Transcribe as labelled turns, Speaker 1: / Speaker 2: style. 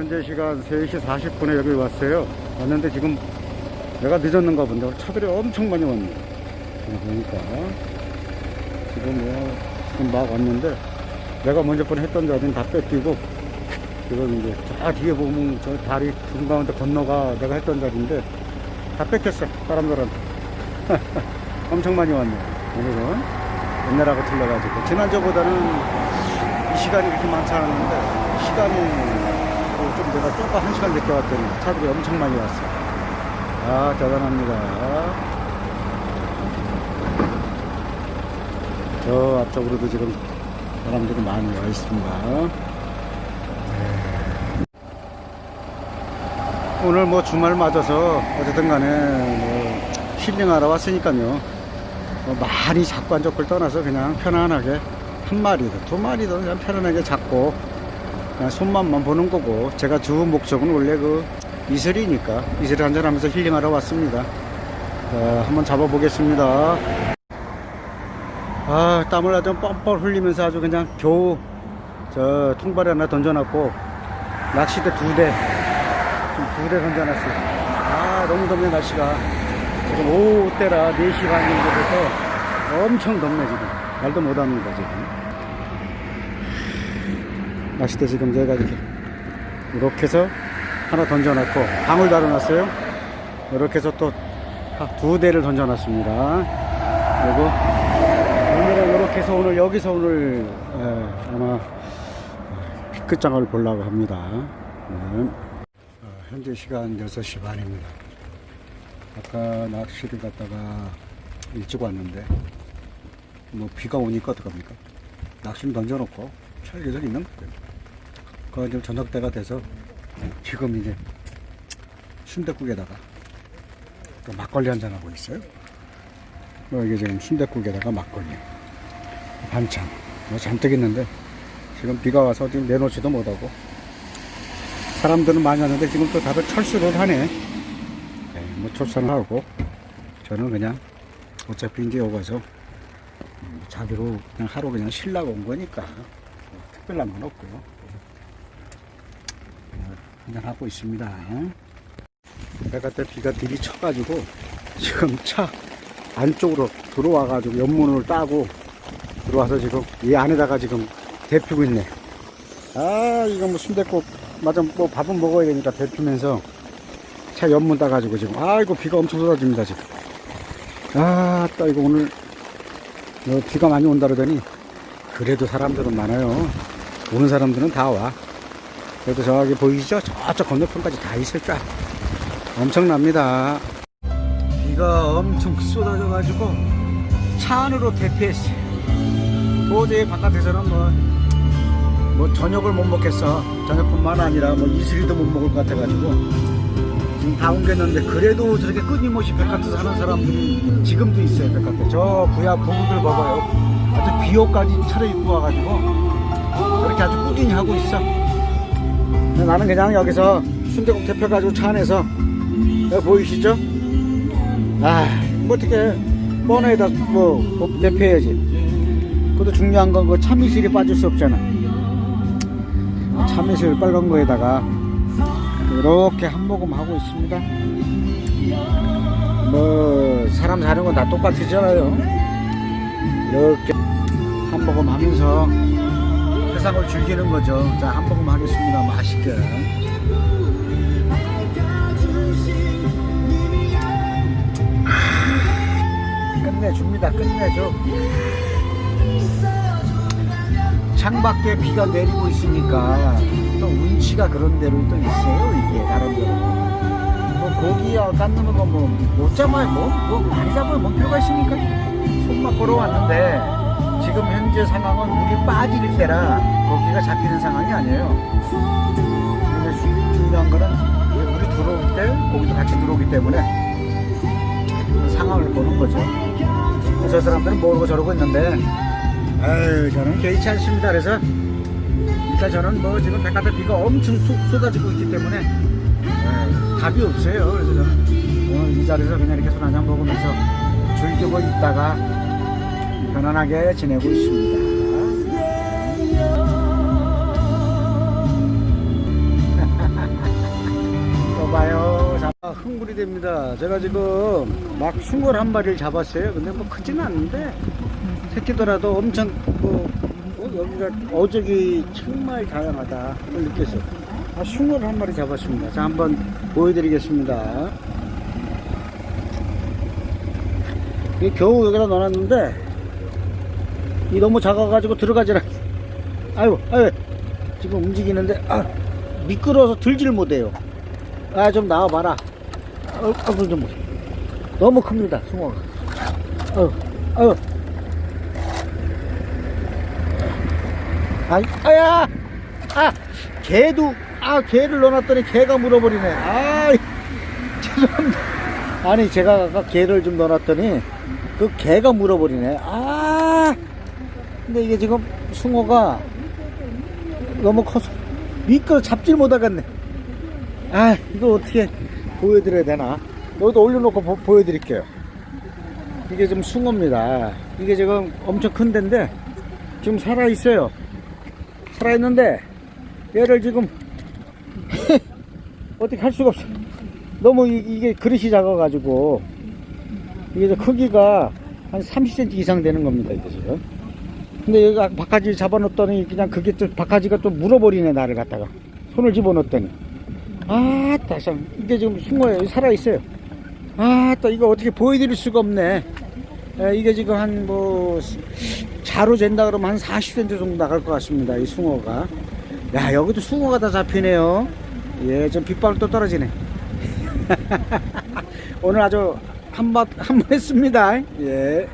Speaker 1: 현재 시간 3시 40분에 여기 왔어요. 왔는데 지금 내가 늦었는가 본데 차들이 엄청 많이 왔네. 지금 보니까. 지금 뭐, 지금 막 왔는데 내가 먼저 번 했던 자리는 다 뺏기고 지금 이제 저 뒤에 보면 저 다리 중가운데 건너가 내가 했던 자리인데 다 뺏겼어. 사람들한테. 엄청 많이 왔네. 오늘은 옛날하고 틀려가지고. 지난주보다는 이 시간이 그렇게 많지 않았는데 시간이 어, 좀 내가 조금 한 시간 늦게 왔더니 차들이 엄청 많이 왔어. 아 대단합니다. 저 앞쪽으로도 지금 사람들이 많이 와 있습니다. 네. 오늘 뭐 주말 맞아서 어쨌든 간에 뭐 힐링하러 왔으니까요. 뭐 많이 잡고를 떠나서 그냥 편안하게 한 마리도 두 마리도 그냥 편안하게 잡고 손맛만 보는 거고 제가 주 목적은 원래 그 이슬이니까 이슬 한잔하면서 힐링하러 왔습니다. 자, 한번 잡아보겠습니다. 아 땀을 아주 뻔뻔 흘리면서 아주 그냥 겨우 저 통발에 하나 던져놨고 낚시대 두 대, 두 대 던져놨어요. 아 너무 덥네 날씨가. 지금 오후 때라 4시 반 정도 돼서 엄청 덥네 지금. 말도 못합니다 지금. 낚시대 지금 제가 이렇게 이렇게 해서 하나 던져놨고 방울 달아놨어요. 이렇게 해서 또 두 대를 던져놨습니다. 그리고 오늘은 이렇게 해서 오늘 여기서 오늘 에, 아마 피크장을 보려고 합니다. 네. 어, 현재 시간 6시 반입니다. 아까 낚시를 갔다가 일찍 왔는데 뭐 비가 오니까 어떡합니까? 낚시를 던져놓고 철계절 있는 거예요. 그 지금 저녁 때가 돼서 지금 이제 순대국에다가 또 막걸리 한잔 하고 있어요. 뭐 이게 지금 순대국에다가 막걸리 반찬 뭐 잔뜩 있는데 지금 비가 와서 지금 내놓지도 못하고 사람들은 많이 왔는데 지금 또 다들 철수를 하네. 네, 뭐 철수를 하고 저는 그냥 어차피 이제 여기서 음, 자비로 그냥 하루 그냥 쉬려고 온 거니까 뭐 특별한 건 없고요. 하고 있습니다. 내가 때 비가 들이 쳐가지고 지금 차 안쪽으로 들어와가지고 옆문을 따고 들어와서 지금 이 안에다가 지금 데피고 있네. 아 이거 뭐 순대국 맞아 뭐 밥은 먹어야 되니까 데피면서 차 옆문 따가지고 지금 아이고 비가 엄청 쏟아집니다 지금. 아따 이거 오늘 어, 비가 많이 온다 그러더니 그래도 사람들은 많아요. 오는 사람들은 다 와. 그래도 저기 보이시죠? 저쪽 건너편까지 다 있을 거야. 엄청납니다. 비가 엄청 쏟아져 가지고 차 안으로 대피했어요. 도저히 바깥에서는 뭐, 뭐 저녁을 못 먹겠어. 저녁뿐만 아니라 뭐 이슬이도 못 먹을 것 같아 가지고 지금 다 옮겼는데 그래도 저렇게 끊임없이 백화트 사는 사람들이 지금도 있어요. 백화트. 저 부야 부부들 봐봐요. 아주 비옷까지 차려 입고 와가지고 그렇게 아주 꾸준히 하고 있어. 근데 나는 그냥 여기서 순대국 대표가지고 차 안에서 여기 보이시죠? 아, 뭐 어떻게 번호에다 뭐 대표해야지. 그것도 중요한 건 그 참이슬이 빠질 수 없잖아. 참이슬 빨간 거에다가 이렇게 한 모금 하고 있습니다. 뭐 사람 사는 건 다 똑같으잖아요. 이렇게 한 모금 하면서 세상을 즐기는 거죠. 자, 한 모금 하겠습니다. 맛있게. 끝내줍니다. 끝내줘. 창밖에 비가 내리고 있으니까 또 운치가 그런 대로 또 있어요. 이게 나름대로. 뭐 고기야 깎는 거뭐못 잡아요. 뭐, 뭐 많이 잡아요. 뭐 필요가 있습니까? 손맛 보러 왔는데 지금 현재 상황은 물이 빠질 때라 고기가 잡히는 상황이 아니에요. 근데 수- 중요한 거는 물이 들어올 때 고기도 같이 들어오기 때문에 상황을 보는 거죠. 저 사람들은 모르고 저러고 있는데, 아유, 저는 개의치 않습니다. 그래서, 일단 저는 뭐 지금 백화점 비가 엄청 쏟- 쏟아지고 있기 때문에, 에, 답이 없어요. 그래서 저는 오늘 이 자리에서 그냥 이렇게 술 한잔 먹으면서 즐기고 있다가 편안하게 지내고 있습니다. 풍물이 됩니다. 제가 지금 막 숭어 한 마리를 잡았어요. 근데 뭐 크지는 않는데 새끼더라도 엄청 그 어, 여기가 어적이 정말 다양하다 느꼈어요. 아, 숭어를 한 마리 잡았습니다. 자 한번 보여드리겠습니다. 이 겨우 여기다 넣어놨는데 이 너무 작아가지고 들어가질 않. 아이고, 아이고 지금 움직이는데 아 미끄러워서 들질 못해요. 아 좀 나와봐라. 어, 어, 좀 너무 큽니다 숭어가. 어, 어. 아, 아야, 아, 개도 아 개를 넣어놨더니 개가 물어버리네. 아, 죄송합니다. 아니 제가 아까 개를 좀 넣어놨더니 그 개가 물어버리네. 아, 근데 이게 지금 숭어가 너무 커서 미끄러 잡질 못하겠네. 아, 이거 어떻게 보여드려야 되나? 여기다 올려놓고 보, 보여드릴게요. 이게 좀 숭어입니다. 이게 지금 엄청 큰 데인데 지금 살아있어요. 살아있는데 얘를 지금 어떻게 할 수가 없어. 너무 이- 이게 그릇이 작아가지고 이게 저 크기가 한 30cm 이상 되는 겁니다. 이게 지금. 근데 여기가 바가지 잡아놓더니 그냥 그게 좀 바가지가 좀 물어버리네 나를 갖다가. 손을 집어넣었더니. 아따 참. 이게 지금 숭어예요 살아있어요. 아따 이거 어떻게 보여드릴 수가 없네. 에, 이게 지금 한 뭐 자로 잰다 그러면 한 40cm 정도 나갈 것 같습니다 이 숭어가. 야 여기도 숭어가 다 잡히네요. 예좀 빗방울 또 떨어지네. 오늘 아주 한번 한 번 했습니다. 예